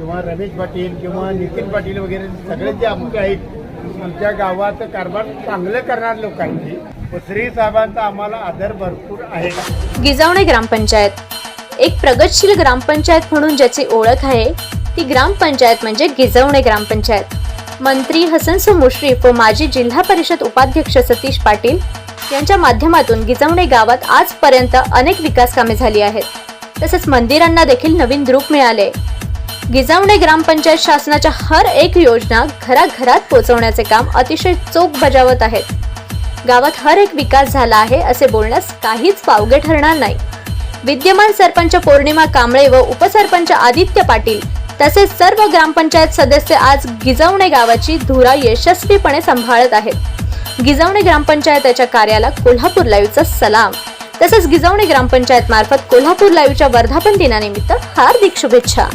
किंवा रमेश पाटील किंवा नितीन पाटील वगैरे सगळे जे अमुक आहेत आमच्या गावात कारभार चांगलं करणार लोकांची. श्री साहेबांचा आम्हाला आदर भरपूर आहे. गिजावणे ग्रामपंचायत. एक प्रगतशील ग्रामपंचायत म्हणून ज्याची ओळख आहे ती ग्रामपंचायत म्हणजे गिजवणे ग्रामपंचायत. मंत्री हसनसो मुश्रीफ व माजी जिल्हा परिषद उपाध्यक्ष सतीश पाटील यांच्या माध्यमातून गिजवणे गावात आजपर्यंत अनेक विकास कामे झाली आहेत. तसेच मंदिरांना देखील नवीन रूप मिळाले. गिजावणे ग्रामपंचायत शासनाच्या हर एक योजना घराघरात पोहोचवण्याचे काम अतिशय चोख बजावत आहेत. गावात हर एक विकास झाला आहे असे बोलण्यास काहीच पावगे ठरणार नाही. विद्यमान सरपंच पौर्णिमा कांबळे व उपसरपंच आदित्य पाटील तसेच सर्व ग्रामपंचायत सदस्य आज गिजावणे गावाची धुरा यशस्वीपणे सांभाळत आहेत. गिजावणे ग्रामपंचायताच्या कार्याला कोल्हापूर लाईव्हचा सलाम. तसेच गिजावणे ग्रामपंचायत मार्फत कोल्हापूर लाईव्हच्या वर्धापन दिनानिमित्त हार्दिक शुभेच्छा.